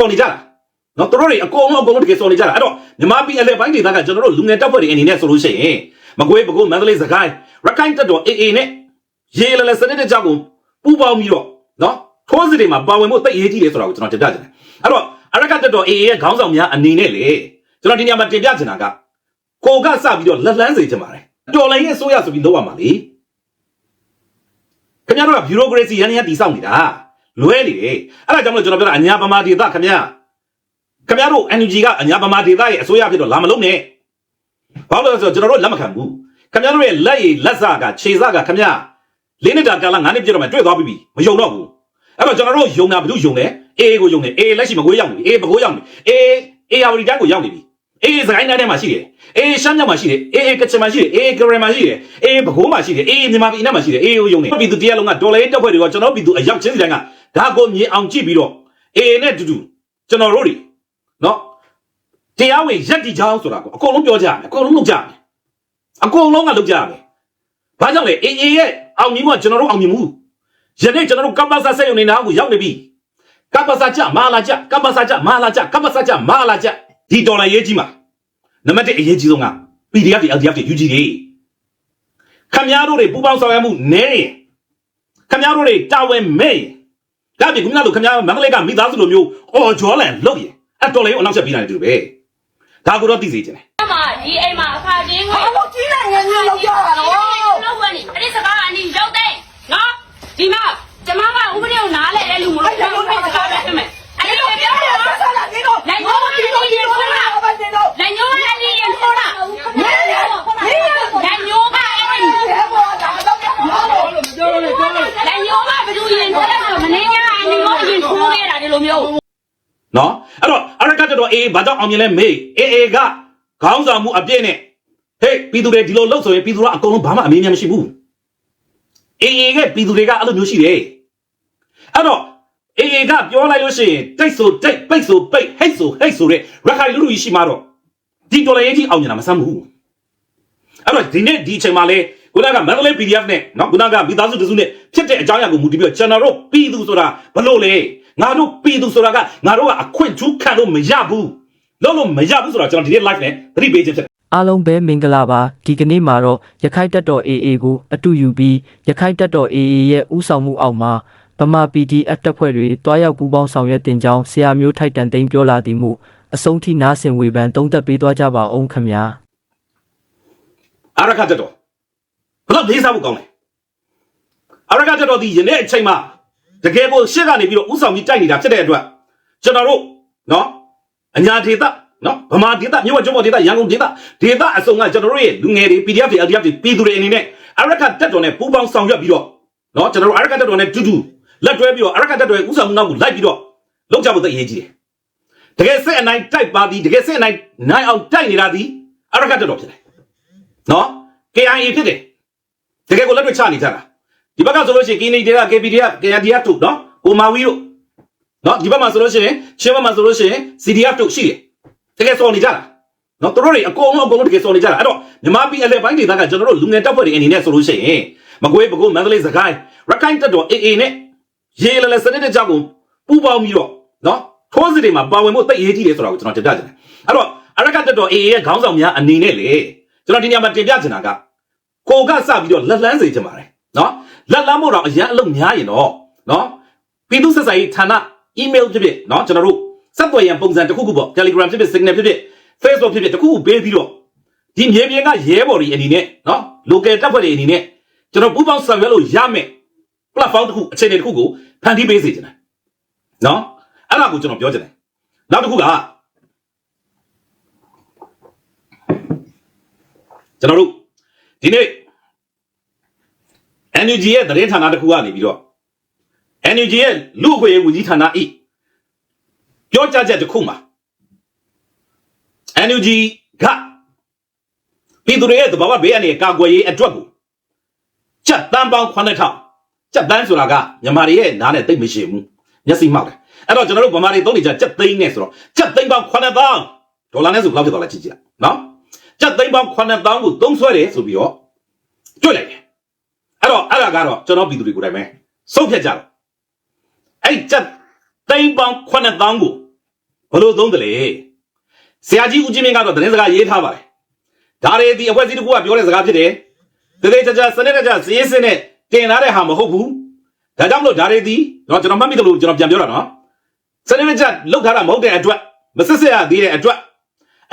ပေါ်နေကြတာနော်သူတို့တွေအကုန်လုံးအကုန်လုံးတကယ်စော်နေကြတာအဲ့တော့မြန်မာပြည်အလဲပိုင်းဒေသကကျွန်တော်တို့လူငယ်တပ်ဖွဲ့တွေအနေနဲ့ဆိုလို့ရှိရင်မကွေးပဲခူးမန္တလေးစကိုင်းရခိုင်တပ်တော် AA နဲ့ရေလလစနစ်တကျကိုပူးပေါင်းပြီးတော့နော်ထိုးစစ်တွေမှာပါဝင်ဖို့တိတ်အရေးကြီးတယ်ဆိုတာကိုကျွန်တော်တင်ပြချင်တယ်အဲ့တော့အရကတပ်တော် AA ရဲ့ခေါင်းဆောင်များအနေနဲ့လေကျွန်တော်ဒီနေရာမှာတင်ပြချင်တာကကိုကစပြီးတော့လက်လန်းစေချင်ပါတယ်တော်လိုင်းရဲ့ဆိုရဆိုပြီးလောက်ရမှာလေခင်ဗျားတို့ကဘီရိုကရေစီရန်ရန်တီစောင့်နေတာ လွဲနေတယ်အဲ့ဒါကြောင့်မလို့ကျွန်တော်ပြောတာအညာပမာဒေသခင်ဗျာခင်ဗျားတို့ NUG ကအညာဗမာဒေသရဲ့အစိုးရဖြစ်တော့လာမလုံးနဲ့ဘာလို့လဲဆိုတော့ကျွန်တော်တို့လက်မခံဘူးခင်ဗျားတို့ရဲ့လက်ရည်လက်စကခြေစကခင်ဗျာလေးနှစ်တာကာလ9နှစ်ပြည့်တော့မှတွေ့သွားပြီမယုံတော့ဘူးအဲ့တော့ကျွန်တော်တို့ယုံတာဘယ်သူယုံလဲအေးကိုယုံတယ်အေးလက်ရှိမကွေးရောက်နေပြီအေးဘကိုးရောက်နေအေးအေးယာဝတီတိုင်းကိုရောက်နေပြီအေးစကိုင်းတိုင်းထဲမှာရှိတယ်အေးရှမ်းမြောက်မှာရှိတယ်အေးအေးကချင်မှာရှိတယ်အေးကရယ်မှာရှိတယ်အေးဘကိုးမှာရှိတယ်အေးမြန်မာပြည်အနောက်မှာရှိတယ်အေးကိုယုံတယ်ပြည်သူတရားလုံးကဒေါ်လာရေးတက်ဖွဲ့တွေကကျွန်တော်ပြည်သူအရောက်ချင်းစီတိုင်းက ဒါကိုမြင်အောင်ကြည့်ပြီးတော့အေးနဲ့တူတူကျွန်တော်တို့တွေနော်တရားဝင်ရက်တီချောင်းဆိုတာကိုအကုန်လုံးပြောကြရမယ်အကုန်လုံးလုပ်ကြရမယ်အကုန်လုံးကလုပ်ကြရမယ်ဘာကြောင့်လဲအေးအေးရဲ့အောင်မြင်မှုကကျွန်တော်တို့အောင်မြင်မှုယနေ့ကျွန်တော်တို့ကပ္ပစာဆက်ရုံနေတာကိုရောက်နေပြီကပ္ပစာကြမာလာကြကပ္ပစာကြမာလာကြကပ္ပစာကြမာလာကြဒီဒေါ်လာရေးကြီးမှာနံပါတ်1အရေးကြီးဆုံးက PDF တွေ LDF တွေ UG တွေခမများတို့တွေပူပေါင်းဆောင်ရွက်မှုနဲရင်ခမများတို့တွေတာဝန်မဲ့ရင် ဒါပြင်ခုနကလိုခမများမန္တလေးကမိသားစုလိုမျိုးအော်ဂျောလန်လုပ်ရင်အဲ့တော်လေးကိုအနောက်ချက်ပြီးနိုင်တယ်တူပဲဒါကိုတော့သိစေချင်တယ်အမဒီအိမ်မှာအခါချင်းဝင်ဟာလို့ကြီးတဲ့ငယ်ကြီးလောက်ကြတာတော့လောက်ဝင်နေအဲ့ဒီစကားကအနီရောက်တဲ့နော်ဒီမှာကျမကဥပဒေကိုနားလဲတဲ့လူမလို့ကျွန်တော်စကားပဲပြမယ်အဲ့ဒီလိုပြောတယ် ဆက်ဆက်လာဒီတော့ လိုက်ရောဒီလိုရင်ထိုးတာ ဘာတင်တော့ လိုက်ရောလည်းဒီရင်ထိုးတာ မင်းရမင်းရ လိုက်ရောကအဲ့ဒီ ဘယ်ပေါ်တာတော့ဘာလို့ လိုက်ရောကဘယ်သူရင်ထိုးလဲဆိုမနေညာအနီရောရင်ထိုးခဲ့တာဒီလိုမျိုး နော်အဲ့တော့အရကတ်တော် အေးဘာကြောင့်အောင်မြင်လဲမေးအေးအေးကခေါင်းဆောင်မှုအပြည့်နဲ့ဟေးပြည်သူတွေဒီလိုလှုပ်ဆိုရင်ပြည်သူကအကုန်လုံးဘာမှအမေးများမရှိဘူးအေးအေးကပြည်သူတွေကအဲ့လိုမျိုးရှိတယ်အဲ့တော့အေးအေးကပြောလိုက်လို့ရှိရင်တိတ်ဆိုတိတ်ပိတ်ဆိုပိတ်ဟိတ်ဆိုဟိတ်ဆိုတဲ့ရခိုင်လူလူကြီးရှိမှတော့ဒီဒေါ်လာရေးကြီးအောင်မြင်တာမဆမ်းဘူးအဲ့တော့ဒီနေ့ဒီအချိန်မှာလေခုနကမန္တလေး PDF နဲ့နော်ခုနကမိသားစုတစုနဲ့ဖြစ်တဲ့အကြောင်းအရာကိုမူတည်ပြီးတော့ကျွန်တော်တို့ပြည်သူဆိုတာဘလို့လဲငါတို့ပြည်သူဆိုတာကငါတို့ကအခွင့်ထူးခံလို့မရဘူး လုံးလို့မရဘူးဆိုတော့ကျွန်တော်ဒီနေ့ live နဲ့သတိပေးခြင်းဖြစ်တယ်အားလုံးပဲမင်္ဂလာပါဒီကနေ့မှာတော့ရခိုင်တပ်တော် AA ကိုအတူယူပြီးရခိုင်တပ်တော် AA ရဲ့ဥဆောင်မှုအောက်မှာဗမာ PDF တပ်ဖွဲ့တွေတွားရောက်ပူးပေါင်းဆောင်ရွက်တင်ကြောင်းဆရာမျိုးထိုက်တန်သိမ်းပြောလာသည်မှုအဆုံးထိနားဆင်ဝေဖန်သုံးသပ်ပေးသွားကြပါအောင်ခင်ဗျာအရကတ်တော်ဘလို့လေးစားဖို့ကောင်းလဲအရကတ်တော်ဒီယနေ့အချိန်မှာတကယ်ကိုရှေ့ကနေပြီးတော့ဥဆောင်ပြီးတိုက်နေတာဖြစ်တဲ့အတွက်ကျွန်တော်တို့နော် အညာဒေသနော်ဗမာဒေသမြို့ဝကျွန်းပေါ်ဒေသရန်ကုန်ဒေသဒေသအစုံကကျွန်တော်တို့ရဲ့လူငယ်တွေ PDF တွေ LDF တွေပြည်သူတွေအနေနဲ့အရကတ်တော်နဲ့ပူးပေါင်းဆောင်ရွက်ပြီးတော့နော်ကျွန်တော်တို့အရကတ်တော်နဲ့တူတူလက်တွဲပြီးတော့အရကတ်တော်ရဲ့ဥဆောင်မှုနောက်ကိုလိုက်ပြီးတော့လောက်ကြဖို့သိအရေးကြီးတယ်တကယ်စစ်အနိုင်တိုက်ပါသည်တကယ်စစ်အနိုင်နိုင်အောင်တိုက်နေတာသည်အရကတ်တော်ဖြစ်တယ်နော် KIA ဖြစ်တယ်တကယ်ကိုလက်တွေ့ချနေကြတာဒီဘက်ကဆိုလို့ရှိရင်ကင်းနေတွေက KPDF KNDF တို့နော်ကိုမာဝီတို့ နော်ဒီဘက်မှာဆိုလို့ရှိရင်ချင်းဘက်မှာဆိုလို့ရှိရင် CDF တို့ရှိတယ်တကယ်စော်နေကြတာနော်သူတို့တွေအကုန်လုံးအကုန်လုံးတကယ်စော်နေကြတာအဲ့တော့မြန်မာပြည်အလဲပိုင်းဒေသကကျွန်တော်တို့လူငယ်တပ်ဖွဲ့တွေအနေနဲ့ဆိုလို့ရှိရင်မကွေးပဲခူးမန္တလေးစကိုင်းရခိုင်တပ်တော် AA နဲ့ရေလလစနစ်တကျကိုပူးပေါင်းပြီးတော့နော်ထိုးစစ်တွေမှာပါဝင်ဖို့တိတ်အရေးကြီးတယ်ဆိုတာကိုကျွန်တော်တင်ပြချင်တယ်အဲ့တော့အရကတပ်တော် AA ရဲ့ခေါင်းဆောင်များအနေနဲ့လေကျွန်တော်ဒီနေရာမှာတင်ပြချင်တာကကိုကစပြီးတော့လက်လန်းစေချင်ပါတယ်နော်လက်လန်းဖို့တော့အရန်အလုပ်များရင်တော့နော်ပြည်သူ့ဆက်ဆံရေးဌာန email ဖြစ်ဖြစ်နော်ကျွန်တော်တို့စက်သွယ်ရန်ပုံစံတစ်ခုခုပေါ့ Telegram ဖြစ်ဖြစ် Signal ဖြစ်ဖြစ် Facebook ဖြစ်ဖြစ်တစ်ခုခုပေးပြီးတော့ဒီမြေပြင်ကရဲဘော်တွေအနေနဲ့နော် local တပ်ဖွဲ့တွေအနေနဲ့ကျွန်တော်ပူးပေါင်းဆောင်ရွက်လို့ရမယ် platform တစ်ခုအခြေအနေတစ်ခုကိုဖန်တီးပေးစေချင်တယ်နော်အဲ့ဒါကိုကျွန်တော်ပြောချင်တယ်နောက်တစ်ခုကကျွန်တော်တို့ဒီနေ့ NUG ရဲ့သတင်းဌာနတစ်ခုကနေပြီးတော့ NUG ရဲ့လူ့အခွင့်အရေးဝန်ကြီးဌာနဤပြောကြားချက်တစ်ခုမှာ NUG ကပြည်သူတွေရဲ့သဘာဝဘေးအန္တရာယ်ကာကွယ်ရေးအတွက်ကိုချက်တန်းပေါင်း9000ချက်တန်းဆိုတာကမြန်မာတွေရဲ့နားနဲ့သိပ်မရှိဘူးမျက်စိမှောက်တယ်အဲ့တော့ကျွန်တော်တို့ဗမာတွေသုံးနေကြချက်သိန်းနဲ့ဆိုတော့ချက်သိန်းပေါင်း9000ဒေါ်လာနဲ့ဆိုဘယ်လောက်ဖြစ်သွားလဲကြည့်ကြည့်လိုက်နော်ချက်သိန်းပေါင်း9000ကိုသုံးဆွဲတယ်ဆိုပြီးတော့တွေ့လိုက်တယ်အဲ့တော့အဲ့ဒါကတော့ကျွန်တော်ပြည်သူတွေကိုယ်တိုင်ပဲစုပ်ဖြတ်ကြတော့ အဲ့ဒီချက်သိန်းပေါင်း9000ကိုဘလို့သုံးတယ်လေဆရာကြီးဦးကြီးမင်းကတော့သတင်းစကားရေးထားပါတယ်ဒါတွေဒီအဖွဲ့အစည်းတစ်ခုကပြောတဲ့စကားဖြစ်တယ်တကယ်ကြကြစနစ်တကျစည်စင်းနဲ့တင်လာတဲ့ဟာမဟုတ်ဘူးဒါကြောင့်မလို့ဒါတွေဒီတော့ကျွန်တော်မှတ်မိတယ်လို့ကျွန်တော်ပြန်ပြောတာနော်စနစ်တကျလောက်ထားတာမဟုတ်တဲ့အတွက်မစစ်စစ်ရသေးတဲ့အတွက်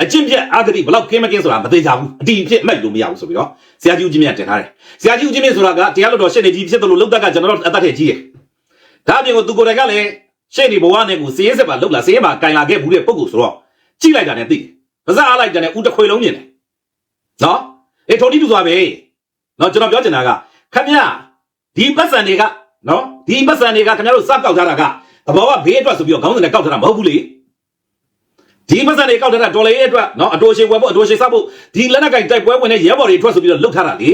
အကျင့်ပြတ်အာဂတိဘလောက်ကင်းမကင်းဆိုတာမသိကြဘူးအတီးဖြစ်မှတ်လို့မရဘူးဆိုပြီးတော့ဆရာကြီးဦးကြီးမင်းကတင်ထားတယ်ဆရာကြီးဦးကြီးမင်းဆိုတာကတရားလွတ်တော်ရှင်းနေကြီးဖြစ်တယ်လို့လောက်တက်ကကျွန်တော်တို့အသက်ထည့်ကြီးတယ် ဒါအပြင်ကိုသူကိုယ်တိုင်ကလည်းရှင်းနေဘဝနဲ့ကိုစည်ရဲစစ်ပါလောက်လာစည်ရဲပါကင်လာခဲ့ဘူးတဲ့ပုံကိုဆိုတော့ကြည့်လိုက်တာနဲ့သိတယ်ပါဇက်အားလိုက်တာနဲ့ဦးတစ်ခွေလုံးမြင်တယ်နော်အေးထိုတိတူသွားပဲနော်ကျွန်တော်ပြောချင်တာကခမရဒီပတ်စံတွေကနော်ဒီပတ်စံတွေကခင်ဗျားတို့စကောက်ထားတာကသဘောကဘေးအတွက်ဆိုပြီးတော့ခေါင်းစဉ်နဲ့ကောက်ထားတာမဟုတ်ဘူးလေဒီပတ်စံတွေကောက်ထားတာဒေါ်လာရေးအတွက်နော်အတိုးရှင်ဝယ်ဖို့အတိုးရှင်စဖို့ဒီလက်နက်ကင်တိုက်ပွဲဝင်တဲ့ရဲဘော်တွေအတွက်ဆိုပြီးတော့လုတ်ထားတာလေ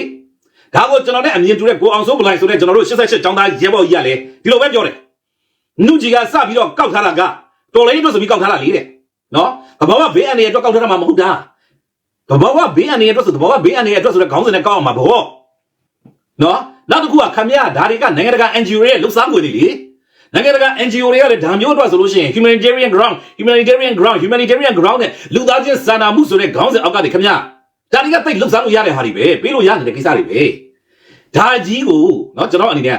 ဒါကိုကျွန်တော်နဲ့အမြင်တူတဲ့ကိုအောင်စိုးပလိုင်ဆိုတဲ့ကျွန်တော်တို့88ចောင်းသားရဲဘော်ကြီးကလည်းဒီလိုပဲပြောတယ်နုကြီးကစပြီးတော့ကောက်ထားတာကဒေါ်လာရေးအတွက်ဆိုပြီးကောက်ထားတာလေတဲ့နော်သဘောကဘေးအနေနဲ့အတွက်ကောက်ထားတာမှမဟုတ်တာသဘောကဘေးအနေနဲ့အတွက်ဆိုသဘောကဘေးအနေနဲ့အတွက်ဆိုတဲ့ခေါင်းစဉ်နဲ့ကောက်အောင်မှာဗောနော်နောက်တစ်ခုကခမရဒါတွေကနိုင်ငံတကာ NGO ရဲ့လှုပ်ရှားမှုတွေလေနိုင်ငံတကာ NGO တွေကလည်းဒါမျိုးအတွက်ဆိုလို့ရှိရင် humanitarian ground humanitarian ground humanitarian ground နဲ့လူသားချင်းစာနာမှုဆိုတဲ့ခေါင်းစဉ်အောက်ကနေခမရဒါတွေကသိလှုပ်ရှားလို့ရတဲ့ဟာတွေပဲပေးလို့ရနေတဲ့ကိစ္စတွေပဲ ဒါကြီးကိုနော်ကျွန်တော်အနေနဲ့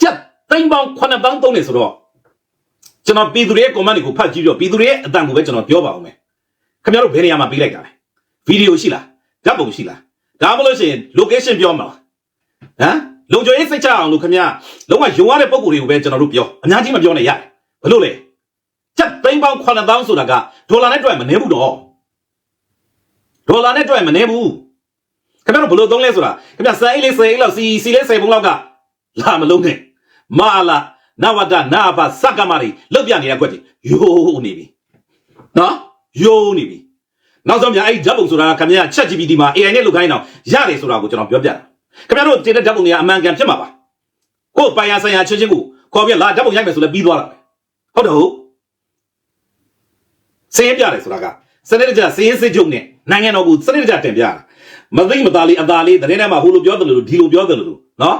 ကြက်သိန်းပေါင်း9000သုံးနေဆိုတော့ကျွန်တော်ပြည်သူတွေရဲ့ comment တွေကိုဖတ်ကြည့်ပြီးတော့ပြည်သူတွေရဲ့အတန်ကိုပဲကျွန်တော်ပြောပါအောင်မယ်ခင်ဗျားတို့ဘယ်နေရာမှာပေးလိုက်တာလဲဗီဒီယိုရှိလားဓာတ်ပုံရှိလားဒါမှမဟုတ်လို့ရှိရင် location ပြောမှာလားဟမ်လုံခြုံရေးစိတ်ချအောင်လို့ခင်ဗျာလုံးဝယုံရတဲ့ပုံကိုယ်တွေကိုပဲကျွန်တော်တို့ပြောအများကြီးမပြောနဲ့ရတယ်ဘလို့လဲချက်သိန်းပေါင်း9000ဆိုတာကဒေါ်လာနဲ့တွက်မနေဘူးတော့ဒေါ်လာနဲ့တွက်မနေဘူး ခင်ဗျားတို့ဘလို့သုံးလဲဆိုတာခင်ဗျာစအိတ်လေးစအိတ်လောက်စီစီလေး10ပုံလောက်ကလာမလုံးနဲ့မာလာနဝတနာဘစက္ကမတွေလောက်ပြနေတဲ့ကွက်ကြီးယိုးနေပြီနော်ယိုးနေပြီနောက်ဆုံးပြအဲ့ဒီဓာတ်ပုံဆိုတာကခင်ဗျာချက် GPT မှာ AI နဲ့လုပ်ခိုင်းတော့ရတယ်ဆိုတာကိုကျွန်တော်ပြောပြတာခင်ဗျားတို့တင်တဲ့ဓာတ်ပုံတွေကအမှန်ကန်ဖြစ်မှာပါကိုယ်ပိုင်ရဆိုင်ရာချင်းချင်းကိုခေါ်ပြလာဓာတ်ပုံရိုက်မယ်ဆိုလည်းပြီးသွားတာပဲဟုတ်တယ်ဟုတ်စင်းပြတယ်ဆိုတာကစနစ်တကျစင်းစစ်ချုပ်နဲ့နိုင်ငံတော်ကိုစနစ်တကျတင်ပြတာ မသိမသားလေးအသားလေးတရင်ထဲမှာဟိုလိုပြောတယ်လို့ဒီလိုပြောတယ်လို့နော်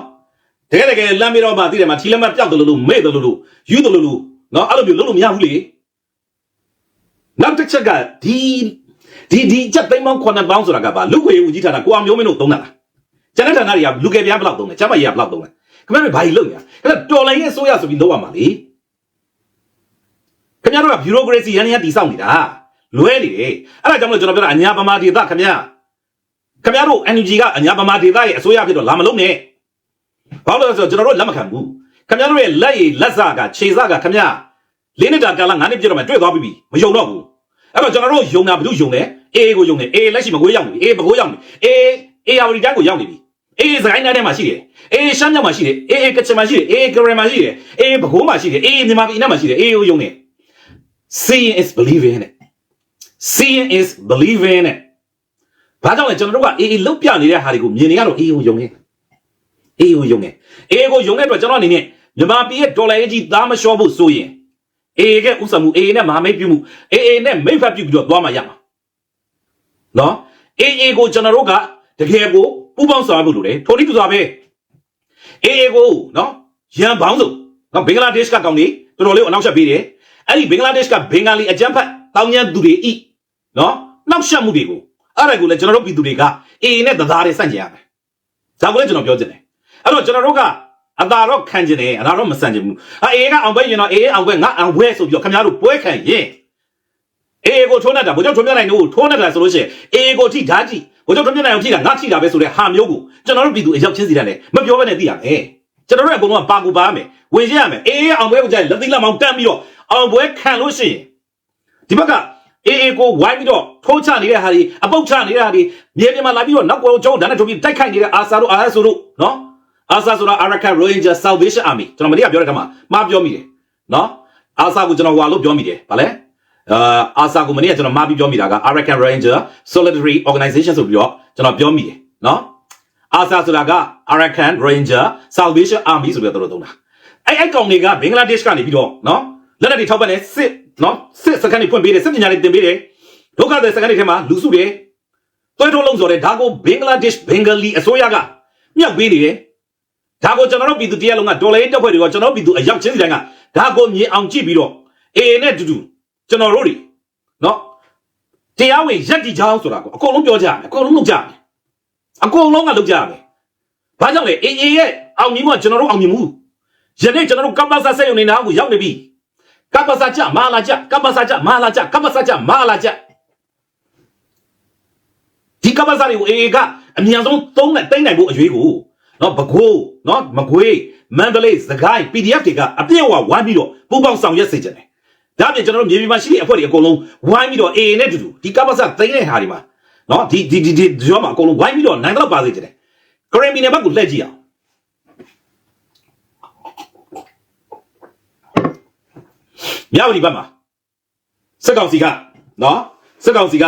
တကယ်တကယ်လမ်းမေးတော့မှသိတယ်မှာထီလက်မပြောက်တယ်လို့မေ့တယ်လို့ယူတယ်လို့နော်အဲ့လိုမျိုးလုပ်လို့မရဘူးလေနောက်တစ်ချက်ကဒီဒီဒီချက်သိမ်းပေါင်း9ပေါင်းဆိုတာကပါလူခွေဦးကြီးဌာနကိုအောင်မျိုးမင်းတို့သုံးတာလားကျန်တဲ့ဌာနတွေကလူကယ်ပြားဘယ်လောက်သုံးလဲကျမကြီးကဘယ်လောက်သုံးလဲခင်ဗျားတို့ဘာကြီးလုပ်နေတာခင်ဗျာတော်လိုင်းရဲ့အစိုးရဆိုပြီးလုပ်ရမှာလေခင်ဗျားတို့ကဘီရိုကရေစီရန်ရန်တည်ဆောက်နေတာလွဲနေတယ်အဲ့ဒါကြောင့်မလို့ကျွန်တော်ပြောတာအညာပမာဒေသခင်ဗျာ ခင်ဗျားတို့ NUG ကအညာပမာဒေသရဲ့အစိုးရဖြစ်တော့လာမလုံးနဲ့ဘာလို့လဲဆိုတော့ကျွန်တော်တို့လက်မခံဘူးခင်ဗျားတို့ရဲ့လက်ရည်လက်စကခြေစကခင်ဗျာလေးနှစ်တာကာလ9နှစ်ပြည့်တော့မှတွေ့သွားပြီမယုံတော့ဘူးအဲ့တော့ကျွန်တော်တို့ယုံတာဘယ်သူယုံလဲအေးကိုယုံတယ်အေးလက်ရှိမကွေးရောက်နေပြီအေးပကိုးရောက်နေအေးအေးယာဝတီတိုင်းကိုရောက်နေပြီအေးစကိုင်းတိုင်းထဲမှာရှိတယ်အေးရှမ်းမြောက်မှာရှိတယ်အေးအေးကချင်မှာရှိတယ်အေးကရယ်မှာရှိတယ်အေးပကိုးမှာရှိတယ်အေးမြန်မာပြည်နယ်မှာရှိတယ်အေးကိုယုံတယ် seeing is believing နဲ့ seeing is believing နဲ့ ဘာကြောင့်လဲကျွန်တော်တို့ကအေးအေးလုတ်ပြနေတဲ့ဟာတွေကိုမြင်နေရတော့အေးကိုယုံနေအေးကိုယုံနေအေးကိုယုံတဲ့အတွက်ကျွန်တော်အနေနဲ့မြန်မာပြည်ရဲ့ဒေါ်လာရေးကြီးသားမလျှော့ဖို့ဆိုရင်အေကဥစ္စာမှုအေနဲ့မဟာမိတ်ပြုမှုအေအေနဲ့မိတ်ဖက်ပြုပြီးတော့သွားမှရမှာနော်အေအေကိုကျွန်တော်တို့ကတကယ်ကိုပူပေါင်းဆောင်ရဖို့လိုတယ်ထိုနည်းတူစွာပဲအေအေကိုနော်ရန်ပေါင်းစုံနော်ဘင်္ဂလားဒေ့ရှ်ကကောင်တွေတော်တော်လေးအနောက်ရှက်ပေးတယ်အဲ့ဒီဘင်္ဂလားဒေ့ရှ်ကဘင်္ဂလီအကြမ်းဖက်တောင်းကျမ်းသူတွေဤနော်နောက်ရှက်မှုတွေကို အဲ့ဒါကိုလည်းကျွန်တော်တို့ပြည်သူတွေကအေအေနဲ့တသားတွေစန့်ကျင်ရမယ်ဒါကိုလည်းကျွန်တော်ပြောချင်တယ်အဲ့တော့ကျွန်တော်တို့ကအသာတော့ခံကျင်တယ်အသာတော့မဆန့်ကျင်ဘူးအအေကအောင်ပွဲရင်တော့အေအောင်ပွဲငါအောင်ပွဲဆိုပြီးတော့ခင်ဗျားတို့ပွဲခံရင်အေကိုထိုးနေတာဘုကြောင့်ထုံးမြနိုင်တို့ထိုးနေတာဆိုလို့ရှိရင်အေကိုထိဓာတ်ကြည့်ဘုကြောင့်ထုံးမြနိုင်ကိုထိတာငါထိတာပဲဆိုတဲ့ဟာမျိုးကိုကျွန်တော်တို့ပြည်သူအရောက်ချင်းစီတယ်မပြောဘဲနဲ့သိရမယ်ကျွန်တော်တို့အကုန်လုံးကပါကူပါမယ်ဝင်ရရမယ်အေးအောင်ပွဲကိုကြိုက်လက်သိလက်မောင်းတန်းပြီးတော့အောင်ပွဲခံလို့ရှိရင်ဒီဘက်က အေးအေကိုဝိုင်းပြီးတော့ထိုးချနေတဲ့ဟာဒီအပုတ်ချနေတဲ့ဟာဒီမြေပြင်မှာလာပြီးတော့နောက်ကိုကျောင်းဒါနဲ့ထုတ်ပြီးတိုက်ခိုက်နေတဲ့အာဆာတို့အာဆာတို့နော်အာဆာဆိုတာ Arakan Ranger Salvation Army ကျွန်တော်မနေ့ကပြောတဲ့ခါမှာမှားပြောမိတယ်နော်အာဆာကိုကျွန်တော်ဟွာလို့ပြောမိတယ်ဗာလဲအာအာဆာကိုမနေ့ကကျွန်တော်မှားပြီးပြောမိတာက Arakan Ranger Solidarity Organization ဆိုပြီးတော့ကျွန်တော်ပြောမိတယ်နော်အာဆာဆိုတာက Arakan Ranger Salvation Army ဆိုပြီးတော့သူတို့သုံးတာအဲ့အဲ့ကောင်တွေကဘင်္ဂလားဒေ့ရှ်ကနေပြီးတော့နော် လက်နက်တွေထောက်ပံ့တယ်စစ်နော်စစ်စကန်တွေဖွင့်ပေးတယ်စစ်ပညာတွေသင်ပေးတယ်ဒုက္ခသည်စကန်တွေထဲမှာလူစုတယ်တွဲထုတ်လုံးဆိုတဲ့ဒါကိုဘင်္ဂလားဒေ့ရှ်ဘင်္ဂလီအစိုးရကမြောက်ပေးနေတယ်ဒါကိုကျွန်တော်တို့ပြည်သူတရားလုံးကဒေါ်လာရေးတက်ဖွဲ့တွေကကျွန်တော်တို့ပြည်သူအရောက်ချင်းစီတိုင်းကဒါကိုမြင်အောင်ကြည့်ပြီးတော့အေအေနဲ့တူတူကျွန်တော်တို့တွေနော်တရားဝင်ရက်တီချောင်းဆိုတာကိုအကုန်လုံးပြောကြရမယ်အကုန်လုံးလုပ်ကြရမယ်အကုန်လုံးကလုပ်ကြရမယ်ဘာကြောင့်လဲအေးအေးရဲ့အောင်မြင်မှုကကျွန်တော်တို့အောင်မြင်မှုယနေ့ကျွန်တော်တို့ကပ္ပစာဆက်ရုံနေတာကိုရောက်နေပြီ ကပ္ပစာကြမာလာကြကပ္ပစာကြမာလာကြကပ္ပစာကြမာလာကြဒီကပ္ပစာတွေကိုအေးအေးကအမြန်ဆုံးသုံးနဲ့တိမ့်နိုင်ဖို့အရွေးကိုနော်ဘကိုးနော်မကွေးမန္တလေးစကိုင်း PDF တွေကအပြည့်အဝဝိုင်းပြီးတော့ပူပေါင်းဆောင်ရွက်စေချင်တယ်ဒါအပြင်ကျွန်တော်တို့မြေပြင်မှာရှိတဲ့အဖွဲ့တွေအကုန်လုံးဝိုင်းပြီးတော့အေအေနဲ့တူတူဒီကပ္ပစာသိမ့်တဲ့ဟာတွေမှာနော်ဒီဒီဒီဒီရောမှာအကုန်လုံးဝိုင်းပြီးတော့နိုင်တော့ပါစေချင်တယ်ဂရမ်မီနယ်ဘက်ကိုလှည့်ကြည့်အောင် မြောက်ဒီဘက်မှာစက်ကောင်စီကနော်စက်ကောင်စီက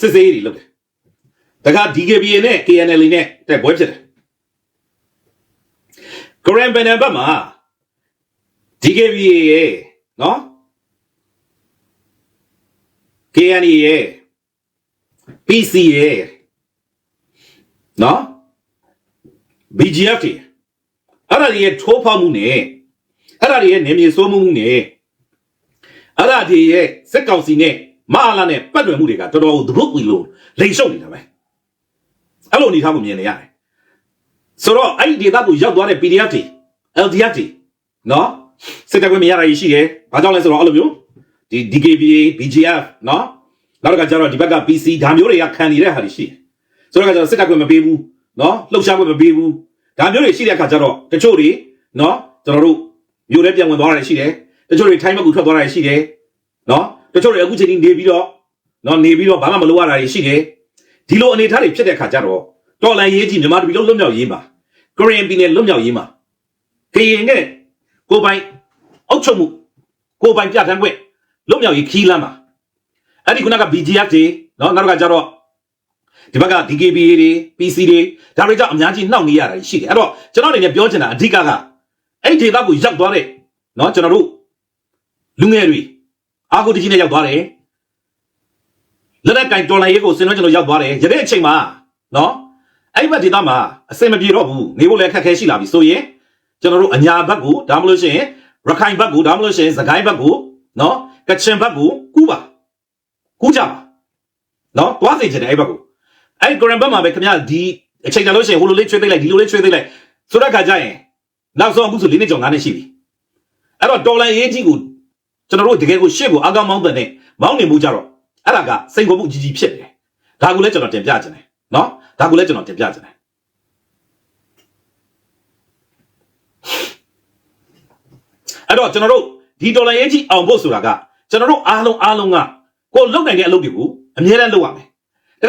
စစ်စေးတွေလုပ်တယ်တခါ DKBA နဲ့ KNL နဲ့တက်ပွဲဖြစ်တယ်ဂရမ်ဘန်နယ်ဘက်မှာ DKBA ရဲ့နော် KNL ရဲ့ PC ရဲ့နော် BGF တွေအဲ့ဒါတွေရဲ့ထိုးဖောက်မှုနဲ့အဲ့ဒါတွေရဲ့နေမြေစိုးမှုမှုနဲ့ အဲ့ဒါတွေရဲ့စက်ကောင်စီနဲ့မဟာလာနဲ့ပတ်တွယ်မှုတွေကတော်တော်သဘုတ်ပြီးလို့လိန်ရှုပ်နေတာပဲအဲ့လိုအနေထားကိုမြင်နေရတယ်ဆိုတော့အဲ့ဒီဒေတာကိုရောက်သွားတဲ့ PDF တွေ LDF တွေနော်စစ်တပ်ကမရတာရှိတယ်ဘာကြောင့်လဲဆိုတော့အဲ့လိုမျိုးဒီ DKBA BGF နော်နောက်တစ်ခါကျတော့ဒီဘက်က PC ဒါမျိုးတွေကခံနေတဲ့ဟာတွေရှိတယ်ဆိုတော့ကကျတော့စစ်တပ်ကမပေးဘူးနော်လှုပ်ရှားခွင့်မပေးဘူးဒါမျိုးတွေရှိတဲ့အခါကျတော့တချို့တွေနော်ကျွန်တော်တို့မျိုးထဲပြန်ဝင်သွားတာရှိတယ် တချို့တွေထိုင်းဘက်ကိုထွက်သွားတာရှိတယ်နော်တချို့တွေအခုချိန်ကြီးနေပြီးတော့နော်နေပြီးတော့ဘာမှမလုပ်ရတာတွေရှိတယ်ဒီလိုအနေအထားတွေဖြစ်တဲ့အခါကျတော့တော်လန်ရေးကြီးမြန်မာပြည်လုံးလွတ်မြောက်ရေးမှာကရင်ပြည်နယ်လွတ်မြောက်ရေးမှာကရင်နဲ့ကိုပိုင်အောက်ချုပ်မှုကိုပိုင်ပြဋ္ဌာန်းခွင့်လွတ်မြောက်ရေးခီးလမ်းမှာအဲ့ဒီခုနက BGF တွေနော်နောက်တစ်ခါကျတော့ဒီဘက်က DKBA တွေ PC တွေဒါတွေကြောင့်အများကြီးနှောက်နေရတာရှိတယ်အဲ့တော့ကျွန်တော်အနေနဲ့ပြောချင်တာအဓိကကအဲ့ဒီဒေသကိုရောက်သွားတဲ့နော်ကျွန်တော်တို့ လူငယ်တွေအာကိုတကြီးနဲ့ရောက်သွားတယ်လက်နက်ကင်တော်လိုင်းရေးကိုစင်တော့ကျွန်တော်ရောက်သွားတယ်ယနေ့အချိန်မှာနော်အဲ့ဒီဘက်ဒေသမှာအစင်မပြေတော့ဘူးနေဖို့လည်းခက်ခဲရှိလာပြီဆိုရင်ကျွန်တော်တို့အညာဘက်ကိုဒါမှမဟုတ်ရှင်ရခိုင်ဘက်ကိုဒါမှမဟုတ်ရှင်စကိုင်းဘက်ကိုနော်ကချင်ဘက်ကိုကူးပါကူးကြပါနော်တွားစေချင်တယ်အဲ့ဘက်ကိုအဲ့ဂရန်ဘက်မှာပဲခင်ဗျာဒီအချိန်တန်လို့ရှိရင်ဟိုလိုလေးချွေးသိမ့်လိုက်ဒီလိုလေးချွေးသိမ့်လိုက်ဆိုတဲ့ခါကျရင်နောက်ဆုံးအခုဆို၄နှစ်ကျော်၅နှစ်ရှိပြီအဲ့တော့တော်လန်ရေးကြီးကို ကျွန်တော်တို့တကယ်ကိုရှေ့ကိုအကောင်မောင်းတဲ့နဲ့မောင်းနေမှုကြတော့အဲ့ဒါကစိန်ခေါ်မှုအကြီးကြီးဖြစ်တယ်ဒါကိုလည်းကျွန်တော်တင်ပြချင်တယ်နော်ဒါကိုလည်းကျွန်တော်တင်ပြချင်တယ်အဲ့တော့ကျွန်တော်တို့ဒီဒေါ်လာရေးကြီးအောင်ဖို့ဆိုတာကကျွန်တော်တို့အားလုံးအားလုံးကကိုလုံနိုင်တဲ့အလုပ်တွေကိုအများနဲ့လုပ်ရမယ်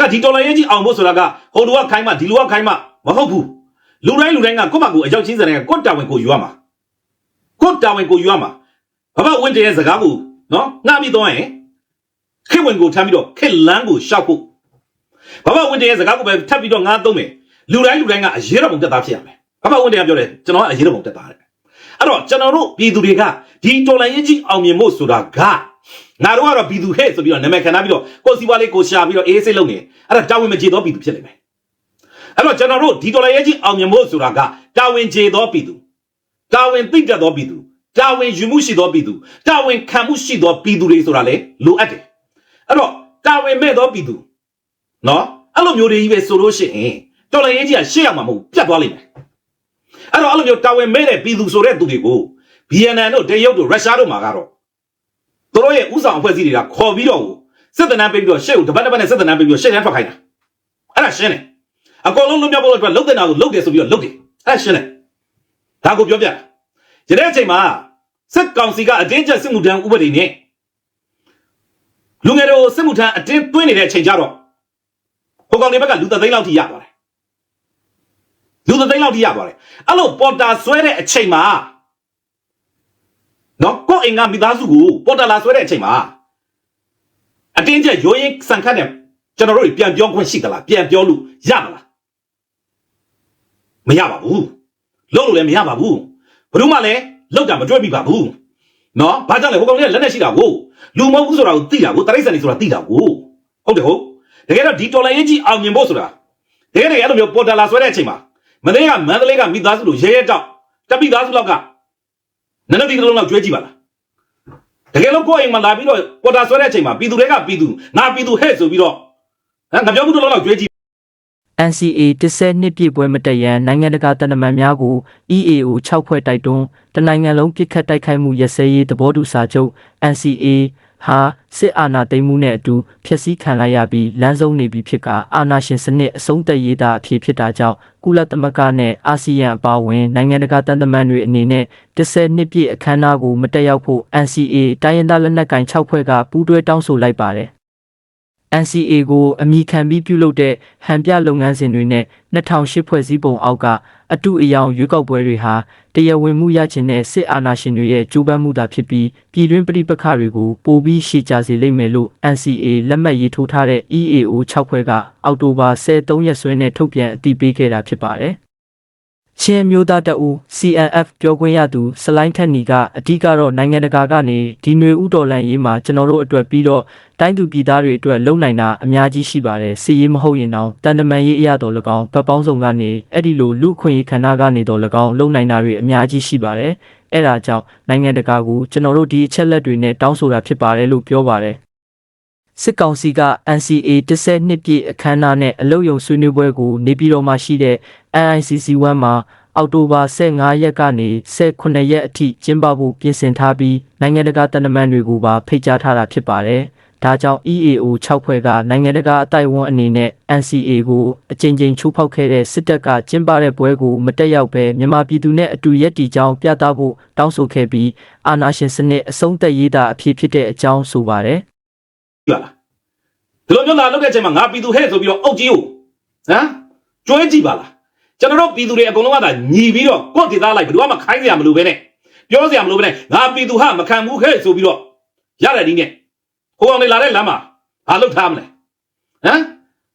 ဒါကဒီဒေါ်လာရေးကြီးအောင်ဖို့ဆိုတာကဟိုလူကခိုင်းမှဒီလူကခိုင်းမှမဟုတ်ဘူးလူတိုင်းလူတိုင်းကကိုယ့်မှာကိုယ်အရောက်ချင်းစတဲ့ကကိုယ့်တာဝန်ကိုယူရမှာကိုယ့်တာဝန်ကိုယူရမှာ ဘာမှဝင့်တဲ့စကားကိုနော်ငှားပြီးတော့ရင်ခေဝင်ကိုထမ်းပြီးတော့ခေလန်းကိုရှောက်ဖို့ဘာမှဝင့်တဲ့စကားကိုပဲထပ်ပြီးတော့ငှားသုံးမယ်လူတိုင်းလူတိုင်းကအရေးတော်ပုံတက်သားဖြစ်ရမယ်ဘာမှဝင့်တဲ့ပြောတယ်ကျွန်တော်ကအရေးတော်ပုံတက်သားတယ်အဲ့တော့ကျွန်တော်တို့ပြည်သူတွေကဒီတော်လိုင်းရေးကြီးအောင်မြင်ဖို့ဆိုတာကငါတို့ကတော့ပြည်သူဟဲ့ဆိုပြီးတော့နာမည်ခံထားပြီးတော့ကိုယ်စီပွားလေးကိုရှာပြီးတော့အေးစိတ်လုပ်နေအဲ့ဒါတာဝန်မကျေသောပြည်သူဖြစ်နေမယ်အဲ့တော့ကျွန်တော်တို့ဒီတော်လိုင်းရေးကြီးအောင်မြင်ဖို့ဆိုတာကတာဝန်ကျေသောပြည်သူတာဝန်သိတတ်သောပြည်သူ တာဝန်ယူမှုရှိသောပြည်သူတာဝန်ခံမှုရှိသောပြည်သူတွေဆိုတာလေလိုအပ်တယ်အဲ့တော့တာဝန်မဲ့သောပြည်သူနော်အဲ့လိုမျိုးတွေကြီးပဲဆိုလို့ရှိရင်တော်လိုင်းရေးကြီးကရှေ့ရမှာမဟုတ်ဘူးပြတ်သွားလိမ့်မယ်အဲ့တော့အဲ့လိုမျိုးတာဝန်မဲ့တဲ့ပြည်သူဆိုတဲ့သူတွေကို BNN တို့တရုတ်တို့ရုရှားတို့မှာကတော့သူတို့ရဲ့ဥဆောင်အဖွဲ့အစည်းတွေကခေါ်ပြီးတော့စစ်တနန်းပေးပြီးတော့ရှေ့ကိုတပတ်တပတ်နဲ့စစ်တနန်းပေးပြီးတော့ရှေ့တန်းထွက်ခိုင်းတာအဲ့ဒါရှင်းတယ်အကောင်လုံးလွတ်မြောက်ဖို့အတွက်လုတ်တဲ့နာကိုလုတ်တယ်ဆိုပြီးတော့လုတ်တယ်အဲ့ဒါရှင်းတယ်ဒါကိုပြောပြ ယနေ့အချိန်မှာစစ်ကောင်စီကအတင်းကျပ်စစ်မှုထမ်းဥပဒေနဲ့လူငယ်တို့စစ်မှုထမ်းအတင်းသွင်းနေတဲ့အချိန်ကြတော့ဟိုကောင်တွေဘက်ကလူသက်သိန်းလောက်ထိရသွားတယ်လူသက်သိန်းလောက်ထိရသွားတယ်အဲ့လိုပေါ်တာဆွဲတဲ့အချိန်မှာနော်ကိုယ့်အိမ်ကမိသားစုကိုပေါ်တာလာဆွဲတဲ့အချိန်မှာအတင်းကျပ်ရိုးရင်းစံခတ်တဲ့ကျွန်တော်တို့တွေပြန်ပြောခွင့်ရှိသလားပြန်ပြောလို့ရမလားမရပါဘူးလုံးလို့လည်းမရပါဘူး ဘယ်သူမှလည်းလောက်တာမတွေ့မိပါဘူးနော်ဘာကြောင့်လဲဟိုကောင်လေးကလက်နဲ့ရှိတာကိုလူမဟုတ်ဘူးဆိုတာကိုသိတာကိုတရိတ်ဆန်နေဆိုတာသိတာကိုဟုတ်တယ်ဟုတ်တကယ်တော့ဒီတော်လိုင်းရေးကြီးအောင်မြင်ဖို့ဆိုတာတကယ်တကယ်အဲ့လိုမျိုးပေါ်တာလာဆွဲတဲ့အချိန်မှာမနေ့ကမန္တလေးကမိသားစုလိုရဲရဲတောက်တပိသားစုလောက်ကနနဒီတစ်လုံးလောက်ကျွဲကြည့်ပါလားတကယ်လို့ကိုယ့်အိမ်မှာလာပြီးတော့ပေါ်တာဆွဲတဲ့အချိန်မှာပြည်သူတွေကပြည်သူငါပြည်သူဟဲ့ဆိုပြီးတော့ဟမ်ငါပြောမှုတော့လောက်ကြွေးကြည့် NCA 10နှစ်ပြည့်ပွဲမတက်ရန်နိုင်ငံတကာတန်တမန်များကို EAO 6ဖွဲ့တိုက်တွန်းတနိုင်ငံလုံးပြစ်ခတ်တိုက်ခိုက်မှုရစဲရေးသဘောတူစာချုပ် NCA ဟာစစ်အာဏာသိမ်းမှုနဲ့အတူဖျက်ဆီးခံလိုက်ရပြီးလမ်းဆုံးနေပြီဖြစ်ကအာဏာရှင်စနစ်အဆုံးသက်ရေးတာအဖြစ်ဖြစ်တာကြောင့်ကုလသမဂ္ဂနဲ့အာဆီယံအပါအဝင်နိုင်ငံတကာတန်တမန်တွေအနေနဲ့10နှစ်ပြည့်အခမ်းအနားကိုမတက်ရောက်ဖို့ NCA တိုင်းရင်းသားလက်နက်ကိုင်6ဖွဲ့ကပူးတွဲတောင်းဆိုလိုက်ပါတယ် NCA ကိုအမိခံပြီးပြုလုပ်တဲ့ဟန်ပြလုပ်ငန်းစဉ်တွေနဲ့2008ဖွဲ့စည်းပုံအောက်ကအတူအယောင်ရွေးကောက်ပွဲတွေဟာတရားဝင်မှုရခြင်းနဲ့စစ်အာဏာရှင်တွေရဲ့ကြိုးပမ်းမှုသာဖြစ်ပြီးပြည်တွင်းပဋိပက္ခတွေကိုပိုပြီးရှေ့ကျစေလိမ့်မယ်လို့ NCA လက်မှတ်ရေးထိုးထားတဲ့ EAO 6ဖွဲ့ကအောက်တိုဘာ13ရက်စွဲနဲ့ထုတ်ပြန်အတည်ပြုခဲ့တာဖြစ်ပါတယ်။ ချင်းမျိုးသားတအူ CNF ပြောခွင့်ရသူစလိုင်းထက်နီကအဓိကတော့နိုင်ငံတကာကနေဒီຫນွေဥတော်လန်ရေးမှာကျွန်တော်တို့အတွက်ပြီးတော့တိုင်းသူပြည်သားတွေအတွက်လုံနိုင်တာအများကြီးရှိပါတယ်စီရေးမဟုတ်ရင်တော့တန်တမန်ရေးအရာတော်၎င်းဗတ်ပေါင်းဆောင်ကနေအဲ့ဒီလိုလူအခွင့်အရေးခန္ဓာကနေတော်၎င်းလုံနိုင်တာတွေအများကြီးရှိပါတယ်အဲ့ဒါကြောင့်နိုင်ငံတကာကိုကျွန်တော်တို့ဒီအချက်လက်တွေနဲ့တောင်းဆိုတာဖြစ်ပါတယ်လို့ပြောပါတယ် စစ်ကောင်စီက NCA 10နှစ်ပြည့်အခမ်းအနားနဲ့အလုတ်ယုံဆွေးနွေးပွဲကိုနေပြည်တော်မှာရှိတဲ့ NICC 1 မှာအောက်တိုဘာ15ရက်ကနေ18ရက်အထိကျင်းပဖို့ပြင်ဆင်ထားပြီးနိုင်ငံတကာတန်တမန်တွေကိုပါဖိတ်ကြားထားတာဖြစ်ပါတယ်။ဒါကြောင့် EAO 6ဖွဲ့ကနိုင်ငံတကာအတိုင်းအဝန်အနေနဲ့ NCA ကိုအကြိမ်ကြိမ်ချိုးဖောက်ခဲ့တဲ့စစ်တပ်ကကျင်းပတဲ့ပွဲကိုမတက်ရောက်ဘဲမြန်မာပြည်သူနဲ့အတူရက်တီကြောင်းပြသဖို့တောင်းဆိုခဲ့ပြီးအာဏာရှင်စနစ်အဆုံးသက်ရေးတာအဖြစ်ဖြစ်တဲ့အကြောင်းဆိုပါတယ်။ ပြလားဒီလိုမျိုးလာလုပ်တဲ့အချိန်မှာငါပြည်သူဟဲ့ဆိုပြီးတော့အုတ်ကြီးကိုဟမ်ကျွဲကြည့်ပါလားကျွန်တော်တို့ပြည်သူတွေအကုန်လုံးကသာညီပြီးတော့ကိုယ့်ဒေသလိုက်ဘယ်သူမှခိုင်းစရာမလိုပဲနဲ့ပြောစရာမလိုပဲနဲ့ငါပြည်သူဟာမခံဘူးခဲ့ဆိုပြီးတော့ရတဲ့ဒီနဲ့ဟိုအောင်နေလာတဲ့လမ်းမှာဘာလုပ်ထားမလဲဟမ်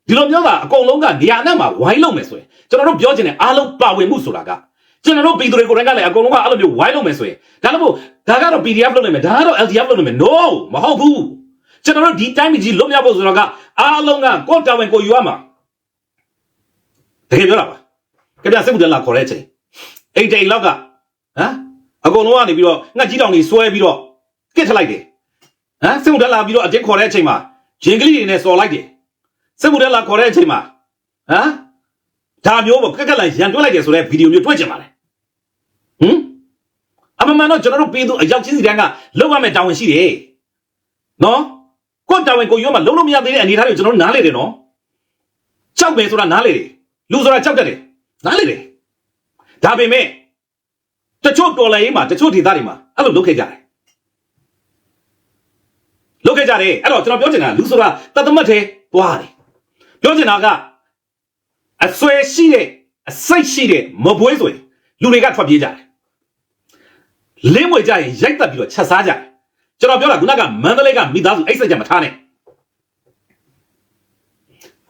ဒီလိုမျိုးကအကုန်လုံးကနေရာနဲ့မှာဝိုင်းလုံးမယ်ဆိုရင်ကျွန်တော်တို့ပြောချင်တဲ့အားလုံးပါဝင်မှုဆိုတာကကျွန်တော်တို့ပြည်သူတွေကိုယ်တိုင်ကလည်းအကုန်လုံးကအဲ့လိုမျိုးဝိုင်းလုံးမယ်ဆိုရင်ဒါလည်းမို့ဒါကတော့ PDF လုပ်နိုင်မယ်ဒါကတော့ LDF လုပ်နိုင်မယ် no မဟုတ်ဘူး ကျွန်တော်တို့ဒီတိုင်းပြည်ကြီးလွတ်မြောက်ဖို့ဆိုတော့ကအားလုံးကကိုယ်တာဝန်ကိုယူရမှာတကယ်ပြောတာပါကြပြစစ်မှုတလာခေါ်တဲ့အချိန်အိတ်တိန်လောက်ကဟမ်အကုန်လုံးကနေပြီးတော့ငှက်ကြီးတောင်ကြီးဆွဲပြီးတော့ကစ်ထလိုက်တယ်ဟမ်စစ်မှုတလာပြီးတော့အတင်းခေါ်တဲ့အချိန်မှာရင်ကလေးတွေနဲ့စော်လိုက်တယ်စစ်မှုတလာခေါ်တဲ့အချိန်မှာဟမ်ဒါမျိုးပေါ့ကက်ကက်လိုက်ရန်တွက်လိုက်တယ်ဆိုတဲ့ဗီဒီယိုမျိုးတွေ့ကြပါလေဟမ်အမှန်မှန်တော့ကျွန်တော်တို့ပြည်သူအယောက်ချင်းစီတိုင်းကလောက်ရမယ့်တာဝန်ရှိတယ်နော် ကိုယ်တာဝန်ကိုရွေးမှလုံးလုံးမရသေးတဲ့အနေအထားတွေကျွန်တော်တို့နားလေတယ်နော်ကြောက်မယ်ဆိုတာနားလေတယ်လူဆိုတာကြောက်တတ်တယ်နားလေတယ်ဒါပေမဲ့တချို့တော်လည်းရေးမှာတချို့ဒေသတွေမှာအဲ့လိုလုပ်ခဲ့ကြတယ်လုပ်ခဲ့ကြတယ်အဲ့တော့ကျွန်တော်ပြောချင်တာလူဆိုတာတသမတ်သေးသွားတယ်ပြောချင်တာကအဆွဲရှိတဲ့အစိတ်ရှိတဲ့မပွေးဆိုရင်လူတွေကထွက်ပြေးကြတယ်လင်းဝေကြရင်ရိုက်တက်ပြီးတော့ချက်စားကြတယ် ကျွန်တော်ပြောတာခုနကမန္တလေးကမိသားစုအိတ်ဆက်ကြမထားနဲ့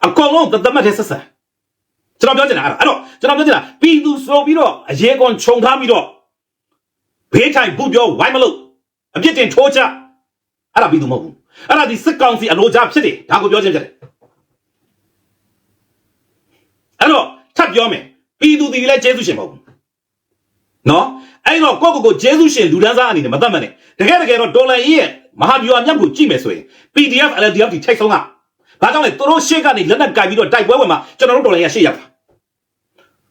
အကောင်လုံးတသမတ်တဲ့ဆက်ဆံကျွန်တော်ပြောချင်တာအဲ့ဒါအဲ့တော့ကျွန်တော်ပြောချင်တာပြည်သူဆိုပြီးတော့အရေးကွန်ခြုံထားပြီးတော့ဘေးထိုင်ဘူးပြောဝိုင်းမလို့အပြစ်တင်ထိုးချအဲ့ဒါပြည်သူမဟုတ်ဘူးအဲ့ဒါဒီစစ်ကောင်စီအလိုချဖြစ်တယ်ဒါကိုပြောချင်တယ်အဲ့တော့ထပ်ပြောမယ်ပြည်သူဒီလည်းကျေးဇူးရှင်မဟုတ်ဘူး နော်အဲ့တော့ကိုယ့်ကိုယ်ကိုဂျေစုရှင်လူဒန်းစားအနေနဲ့မတတ်မှတ်နဲ့တကယ်တကယ်တော့ဒေါ်လာကြီးရဲ့မဟာဗျူဟာမြတ်ကိုကြည့်မယ်ဆိုရင် PDF LDF ဒီထိတ်ဆုံးကဘာကြောင့်လဲသူတို့ရှေ့ကနေလက်နက်ကင်ပြီးတော့တိုက်ပွဲဝင်မှာကျွန်တော်တို့ဒေါ်လာကြီးရှေ့ရောက်တာ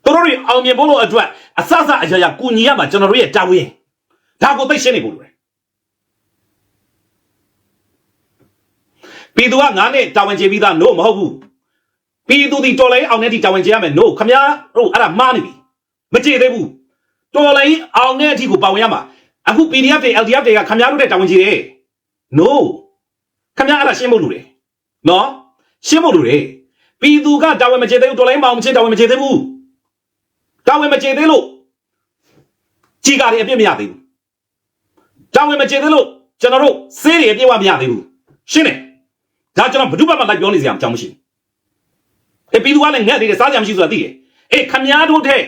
သူတို့တွေအောင်မြင်ဖို့လို့အတွက်အစစအရာရာကူညီရမှာကျွန်တော်တို့ရဲ့တာဝန်ဒါကိုသိရှင်းနေဖို့လိုတယ်ပြည်သူကငါးနဲ့တာဝန်ကျေပြီးသား no မဟုတ်ဘူးပြည်သူဒီဒေါ်လာကြီးအောင်တဲ့ဒီတာဝန်ကျေရမယ် no ခမရတို့အဲ့ဒါမှားနေပြီမကျေသေးဘူး တော်လိုင်းအောင်တဲ့အထိကိုပါဝင်ရမှာအခု PDF တွေ LDF တွေကခမားတို့တဲ့တာဝန်ကြီးတယ် no ခမားအဲ့ဒါရှင်းဖို့လိုတယ်နော်ရှင်းဖို့လိုတယ်ပြည်သူကတာဝန်မကျေသေးဘူးတော်လိုင်းမအောင်မချင်းတာဝန်မကျေသေးဘူးတာဝန်မကျေသေးလို့ကြီးကားတွေအပြစ်မရသေးဘူးတာဝန်မကျေသေးလို့ကျွန်တော်တို့စေးတွေအပြစ်ဝမရသေးဘူးရှင်းတယ်ဒါကျွန်တော်ဘယ်သူမှမလိုက်ပြောနေစရာအကြောင်းမရှိဘူးအေးပြည်သူကလည်းငတ်နေတယ်စားကြမရှိဆိုတာသိတယ်အေးခမားတို့တဲ့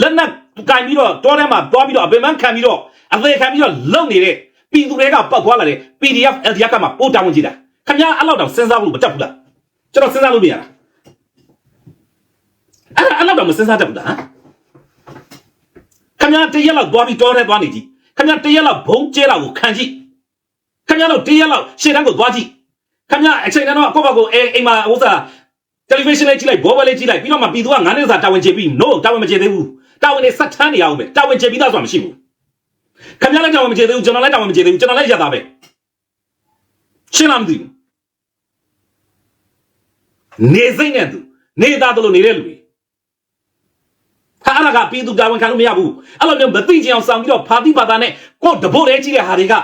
လက်နက်ကင်ပြီးတော့တောထဲမှာတွားပြီးတော့အပင်ပန်းခံပြီးတော့အသေးခံပြီးတော့လုံနေတဲ့ပြည်သူတွေကပောက်သွားလာတဲ့ PDF LDF ကမှပို့တောင်းဝင်ကြည့်တာခင်ဗျားအဲ့လောက်တော့စဉ်းစားလို့မတတ်ဘူးလားကျွန်တော်စဉ်းစားလို့မရတာအဲ့ဒါအဲ့လောက်တော့မစဉ်းစားတတ်ဘူးလားဟမ်ခင်ဗျားတရက်လောက်တွားပြီးတောထဲသွားနေကြည့်ခင်ဗျားတရက်လောက်ဘုံကျဲတာကိုခံကြည့်ခင်ဗျားတို့တရက်လောက်ရှေ့တန်းကိုသွားကြည့်ခင်ဗျားအချိန်တန်းတော့ကိုယ့်ဘက်ကိုအဲအိမ်မှာဥစ္စာတယ်လီဗေရှင်းလေးကြည့်လိုက်ဘောပဲလေးကြည့်လိုက်ပြီးတော့မှပြည်သူက9နှစ်စာတာဝန်ကျေပြီး no တာဝန်မကျေသေးဘူး တာဝန်တွေဆက်ထမ်းနေအောင်ပဲတာဝန်ကျေပြီးသားဆိုတာမရှိဘူးခင်ဗျားလည်းတာဝန်မကျေသေးဘူးကျွန်တော်လည်းတာဝန်မကျေသေးဘူးကျွန်တော်လည်းရတာပဲရှင်းလားမသိဘူးနေစိမ့်နဲ့သူနေသားတို့လိုနေတဲ့လူတွေဟာအဲ့ဒါကပြည်သူတာဝန်ခံလို့မရဘူးအဲ့လိုမျိုးမသိချင်အောင်ဆောင်ပြီးတော့ဖာတိပါတာနဲ့ကိုယ်တဘို့လေးကြီးတဲ့ဟာတွေက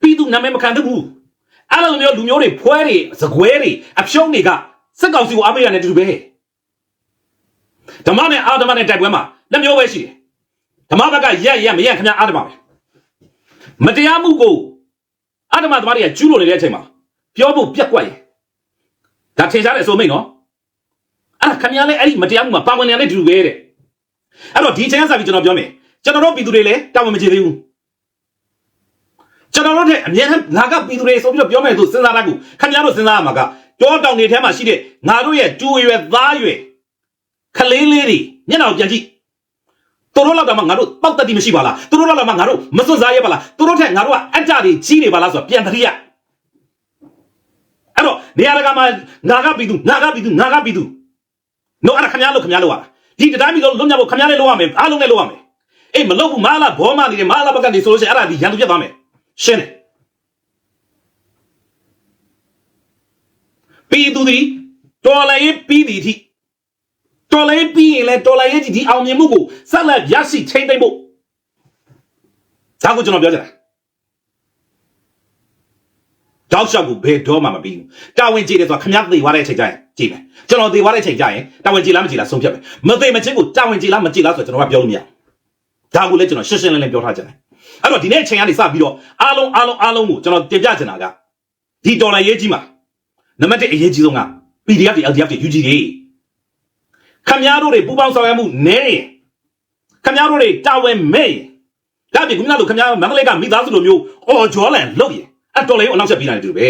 ပြည်သူနာမည်မခံတတ်ဘူးအဲ့လိုမျိုးလူမျိုးတွေဖွဲတွေစကွဲတွေအဖြုံးတွေကစက်ကောင်စီကိုအားပေးရတယ်တူတူပဲ ဓမ္မနဲ့အာဓမ္မနဲ့တိုက်ပွဲမှာလက်မျိုးပဲရှိတယ်ဓမ္မဘက်ကရက်ရက်မရက်ခင်ဗျာအာဓမ္မပဲမတရားမှုကိုအာဓမ္မသမားတွေကကျူးလွန်နေတဲ့အချိန်မှာပြောဖို့ပြက်ကွက်ရင်ဒါထင်ရှားတဲ့အစိုးမိတ်နော်အဲ့ဒါခင်ဗျားလည်းအဲ့ဒီမတရားမှုမှာပါဝင်နေတယ်တူတူပဲတဲ့အဲ့တော့ဒီအချိန်ကစပြီးကျွန်တော်ပြောမယ်ကျွန်တော်တို့ပြည်သူတွေလည်းတာဝန်မကျေသေးဘူးကျွန်တော်တို့တဲ့အမြဲတမ်းငါကပြည်သူတွေဆိုပြီးတော့ပြောမယ်ဆိုစဉ်းစားတတ်ကူခင်ဗျားတို့စဉ်းစားရမှာကတောတောင်တွေထဲမှာရှိတဲ့ငါတို့ရဲ့တူရွယ်သားရွယ် ခလေးလေးတွေမျက်နှာကိုပြန်ကြည့်သူတို့လောက်တော့မှငါတို့တောက်တတိမရှိပါလားသူတို့လောက်တော့မှငါတို့မစွန့်စားရပါလားသူတို့ထက်ငါတို့ကအတ္တတွေကြီးနေပါလားဆိုတော့ပြန်တတိယအဲ့တော့နေရာတကာမှာငါကပြည်သူငါကပြည်သူငါကပြည်သူနော်အဲ့ဒါခင်ဗျားလို့ခင်ဗျားလို့ရတာဒီတတိုင်းပြည်လုံးလုံးညဖို့ခင်ဗျားလည်းလုပ်ရမယ်အားလုံးလည်းလုပ်ရမယ်အေးမလုပ်ဘူးမာလာဘောမနေတယ်မာလာဘက်ကနေဆိုလို့ရှိရင်အဲ့ဒါဒီရန်သူပြတ်သွားမယ်ရှင်းတယ်ပြည်သူတွေတော်လည်းရေးပြီးပြီအထိ တော်လည်းရေးပြီးရင်လည်းတော်လည်းရေးကြီးဒီအောင်မြင်မှုကိုဆက်လက်ရရှိချိန်သိမ့်ဖို့ဒါကိုကျွန်တော်ပြောချင်တာတောက်လျှောက်ကိုဘယ်တော့မှမပြီးဘူးတာဝန်ကြည့်တယ်ဆိုတာခမရသေသွားတဲ့အချိန်ကျရင်ကြည့်မယ်ကျွန်တော်သေသွားတဲ့အချိန်ကျရင်တာဝန်ကြည့်လားမကြည့်လားဆုံးဖြတ်မယ်မသေမချင်းကိုတာဝန်ကြည့်လားမကြည့်လားဆိုတော့ကျွန်တော်ကပြောလို့မရဘူးဒါကိုလည်းကျွန်တော်ရှင်းရှင်းလင်းလင်းပြောထားချင်တယ်အဲ့တော့ဒီနေ့အချိန်ကနေစပြီးတော့အားလုံးအားလုံးအားလုံးကိုကျွန်တော်တင်ပြချင်တာကဒီဒေါ်လာရေးကြီးမှာနံပါတ်1အရေးကြီးဆုံးက PDF တွေ LDF တွေ UG တွေ ခမရတို့တွေပူပေါင်းဆောင်ရွက်မှုနည်းရင်ခမရတို့တွေတာဝန်မဲ့ရင်ဒါပြင်ခုနကလိုခမရမန္တလေးကမိသားစုလိုမျိုးအော်ဂျော်လန်လုပ်ရင်အတော်လေးကိုအနောက်ဆက်ပြီးနိုင်တယ်တူပဲ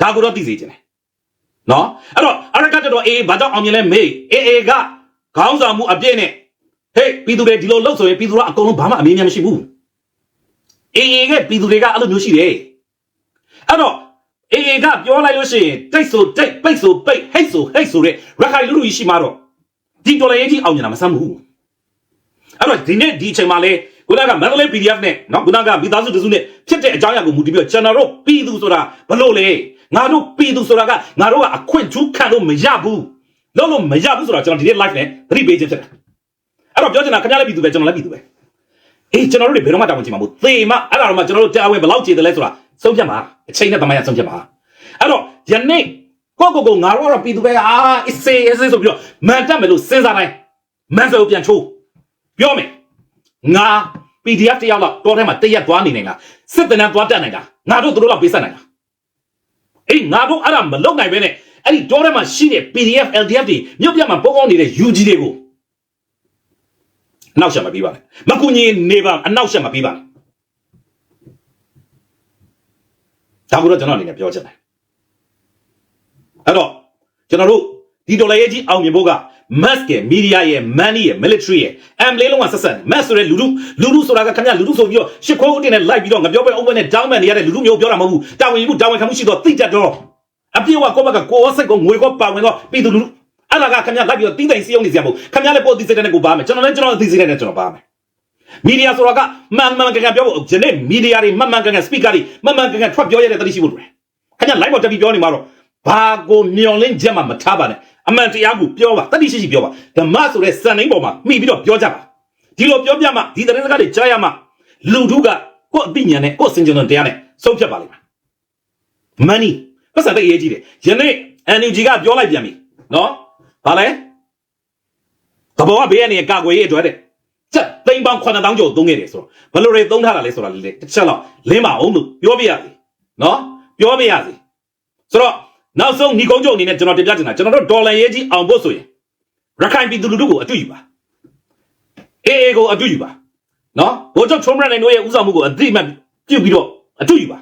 ဒါကိုတော့သိစေချင်တယ်နော်အဲ့တော့အရကတ်တော်အေးဘာကြောင့်အောင်မြင်လဲမေးအေးအေးကခေါင်းဆောင်မှုအပြည့်နဲ့ဟေးပြည်သူတွေဒီလိုလုပ်ဆိုရင်ပြည်သူကအကုန်လုံးဘာမှအမေးမြမရှိဘူးအေးအေးကပြည်သူတွေကအဲ့လိုမျိုးရှိတယ်အဲ့တော့အေးအေးကပြောလိုက်လို့ရှိရင်တိတ်ဆိုတိတ်ပိတ်ဆိုပိတ်ဟိတ်ဆိုဟိတ်ဆိုတဲ့ရခိုင်လူလူကြီးရှိမှတော့ ဒီဒေါ်လာရေးကြီးအောင်မြင်တာမဆမ်းဘူးအဲ့တော့ဒီနေ့ဒီအချိန်မှာလေခုနကမန္တလေး PDF နဲ့နော်ခုနကမိသားစုတစုနဲ့ဖြစ်တဲ့အကြောင်းအရာကိုမူတည်ပြီးတော့ကျွန်တော်တို့ပြည်သူဆိုတာဘလို့လဲငါတို့ပြည်သူဆိုတာကငါတို့ကအခွင့်ထူးခံလို့မရဘူးလုံးလို့မရဘူးဆိုတော့ကျွန်တော်ဒီနေ့ live နဲ့သတိပေးခြင်းဖြစ်တယ်အဲ့တော့ပြောချင်တာခင်ဗျားလည်းပြည်သူပဲကျွန်တော်လည်းပြည်သူပဲအေးကျွန်တော်တို့တွေဘယ်တော့မှတောင်းချင်မှာမဟုတ်သေမအဲ့ဒါတော့မှကျွန်တော်တို့တရားဝင်ဘယ်လောက်ခြေတယ်လဲဆိုတာဆုံးဖြတ်ပါအချိန်နဲ့တမန်ရဆုံးဖြတ်ပါအဲ့တော့ယနေ့ ကိုကိုကိုငါတို့ကတော့ပြည်သူပဲအာအစ်စေးအစ်စေးဆိုပြီးတော့မန်တက်မယ်လို့စဉ်းစားတိုင်းမန်စကိုပြန်ချိုးပြောမယ်ငါ PDF တယောက်တော့တောထဲမှာတရက်သွားနေနိုင်လားစစ်တနန်းသွားတက်နိုင်တာငါတို့တို့တော့ပေးဆက်နိုင်တာအေးငါတို့အဲ့ဒါမလုပ်နိုင်ပဲနဲ့အဲ့ဒီတောထဲမှာရှိတဲ့ PDF LDF တွေမြို့ပြမှာပုံကောင်းနေတဲ့ UG တွေကိုအနောက်ရှက်မပြီးပါနဲ့မကူညီနေပါအနောက်ရှက်မပြီးပါနဲ့ဒါကိုတော့ကျွန်တော်အနေနဲ့ပြောချင်တယ် အဲ့တော့ကျွန်တော်တို့ဒီဒေါ်လာရေးကြီးအောင်မြင်ဖို့က mass ရဲ့ media ရဲ့ money ရဲ့ military ရဲ့ M လေးလုံးကဆက်ဆက်နေ mass ဆိုတဲ့လူလူလူလူဆိုတာကခင်ဗျလူလူဆိုပြီးတော့ရှစ်ခိုးအတင်းနဲ့လိုက်ပြီးတော့ငါပြောပဲ over နဲ့ down မဲ့နေရတဲ့လူလူမျိုးပြောတာမဟုတ်ဘူးတာဝန်ယူမှုတာဝန်ခံမှုရှိတော့သိတတ်တော့အပြည့်အဝကိုယ့်ဘက်ကကိုယ်စိတ်ကိုငွေကိုပါဝင်တော့ပြည်သူလူလူအဲ့ဒါကခင်ဗျလိုက်ပြီးတော့တင်းတိုင်စီးအောင်နေစရာမဟုတ်ခင်ဗျလည်းပို့သိစိတ်တဲ့ကိုပါမယ်ကျွန်တော်လည်းကျွန်တော်သိစိတ်တဲ့ကျွန်တော်ပါမယ်မီဒီယာဆိုတာကမှန်မှန်ကန်ကန်ပြောဖို့ဒီနေ့မီဒီယာတွေမှန်မှန်ကန်ကန် speaker တွေမှန်မှန်ကန်ကန်ထွက်ပြောရတဲ့တတိရှိဖို့လိုတယ်ခင်ဗျ live ပေါ်တက်ပြီးပြောနေမှာတော့ ဘာကိုမျောလင်းချက်မှမထားပါနဲ့အမှန်တရားကိုပြောပါတတိရှိရှိပြောပါဓမ္မဆိုတဲ့စံနှိန်းပေါ်မှာမိပြီးတော့ပြောကြပါဒီလိုပြောပြမှဒီသတင်းစကားတွေကြားရမှလူထုကကိုယ့်အသိဉာဏ်နဲ့ကိုယ့်စင်ကြုံတရားနဲ့ဆုံးဖြတ်ပါလိမ့်မယ် money ပတ်စံတဲ့ရေးကြီးတယ်ယနေ့ NUG ကပြောလိုက်ပြန်ပြီနော်ဘာလဲသဘောကဘေးကနေကာကွယ်ရေးအတွက်တဲ့ချက်သိန်းပေါင်း9000ကျော်သုံးခဲ့တယ်ဆိုတော့ဘယ်လိုတွေသုံးထားတာလဲဆိုတာလေတစ်ချက်တော့လင်းပါအောင်လို့ပြောပြရစီနော်ပြောပြရစီဆိုတော့ နောက်ဆုံးညီကုန်းချုပ်အနေနဲ့ကျွန်တော်တင်ပြချင်တာကျွန်တော်တို့ဒေါ်လာရေးကြီးအောင်ဖို့ဆိုရင်ရခိုင်ပြည်သူလူထုကိုအတူယူပါအေးအေးကိုအတူယူပါနော်ဘိုးချုပ်ချုံးမရနိုင်တို့ရဲ့ဥဆောင်မှုကိုအတိအမှတ်ပြုပြီးတော့အတူယူပါ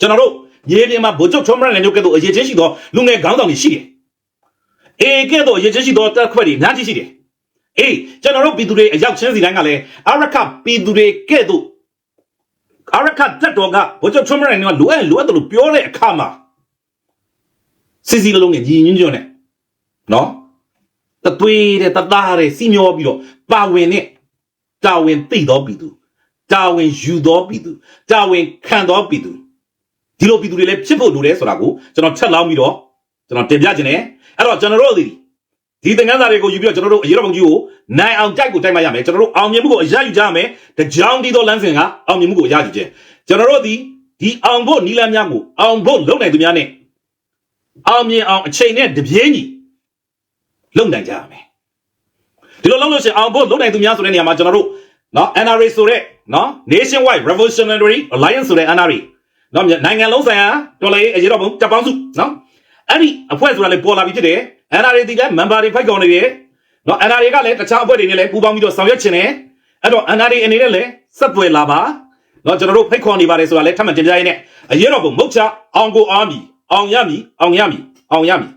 ကျွန်တော်တို့ရေပြင်မှာဘိုးချုပ်ချုံးမရနိုင်တို့ကဲ့သို့အရေးချင်းရှိသောလူငယ်ခေါင်းဆောင်တွေရှိတယ်အေးကဲ့သို့အရေးချင်းရှိသောတက်ခွက်တွေအများကြီးရှိတယ်အေးကျွန်တော်တို့ပြည်သူတွေအရောက်ချင်းစီတိုင်းကလည်းအရခပြည်သူတွေကဲ့သို့အာရခတ်တက်တော်ကဘိုးချုပ်ထွန်းမရိုင်ကလိုအပ်လိုအပ်တယ်လို့ပြောတဲ့အခါမှာ စီစီလုံးနဲ့ညီညွတ်ညွတ်နဲ့နော်တသွေးတဲ့တသားတဲ့စီမျောပြီးတော့ပါဝင်နဲ့တာဝန်သိတော်ပြည်သူတာဝန်ယူတော်ပြည်သူတာဝန်ခံတော်ပြည်သူဒီလိုပြည်သူတွေလည်းဖြစ်ဖို့လိုတယ်ဆိုတာကိုကျွန်တော်ချက်လောင်းပြီးတော့ကျွန်တော်တင်ပြခြင်းနဲ့အဲ့တော့ကျွန်တော်တို့ဒီဒီသင်္ကန်းစာတွေကိုယူပြီးတော့ကျွန်တော်တို့အရေးတော်ပုံကြီးကိုနိုင်အောင်ကြိုက်ကိုတိုက်မှရမယ်ကျွန်တော်တို့အောင်မြင်မှုကိုအရယူကြရမယ်တကြောင်ဒီတော့လမ်းစဉ်ကအောင်မြင်မှုကိုအရယူခြင်းကျွန်တော်တို့ဒီဒီအောင်ဖို့နီလန်းများကိုအောင်ဖို့လုံနိုင်သူများနဲ့ အောင်မြင်အောင်အချိန်နဲ့တပြေးညီလုံနိုင်ကြရမယ်ဒီလိုလုံလို့ရှိရင်အောင်ဖို့လုံနိုင်သူများဆိုတဲ့နေရာမှာကျွန်တော်တို့နော် NRA ဆိုတဲ့နော် Nationwide Revolutionary Alliance ဆိုတဲ့ NRA နော်နိုင်ငံလုံးဆိုင်ရာတော်လှန်ရေးအရေးတော်ပုံတပ်ပေါင်းစုနော်အဲ့ဒီအဖွဲ့ဆိုတာလည်းပေါ်လာပြီဖြစ်တယ် NRA ဒီလည်း member တွေဖိုက်ကောင်နေတယ်နော် NRA ကလည်းတခြားအဖွဲ့တွေနဲ့လည်းပူးပေါင်းပြီးတော့ဆောင်ရွက်ချင်တယ်အဲ့တော့ NRA အနေနဲ့လည်းဆက်သွယ်လာပါနော်ကျွန်တော်တို့ဖိတ်ခေါ်နေပါတယ်ဆိုတာလည်းထပ်မံတင်ပြရင်းနဲ့အရေးတော်ပုံမုတ်ချအောင်ကိုအောင်မီ အောင်ရမီအောင်ရမီအောင်ရမီ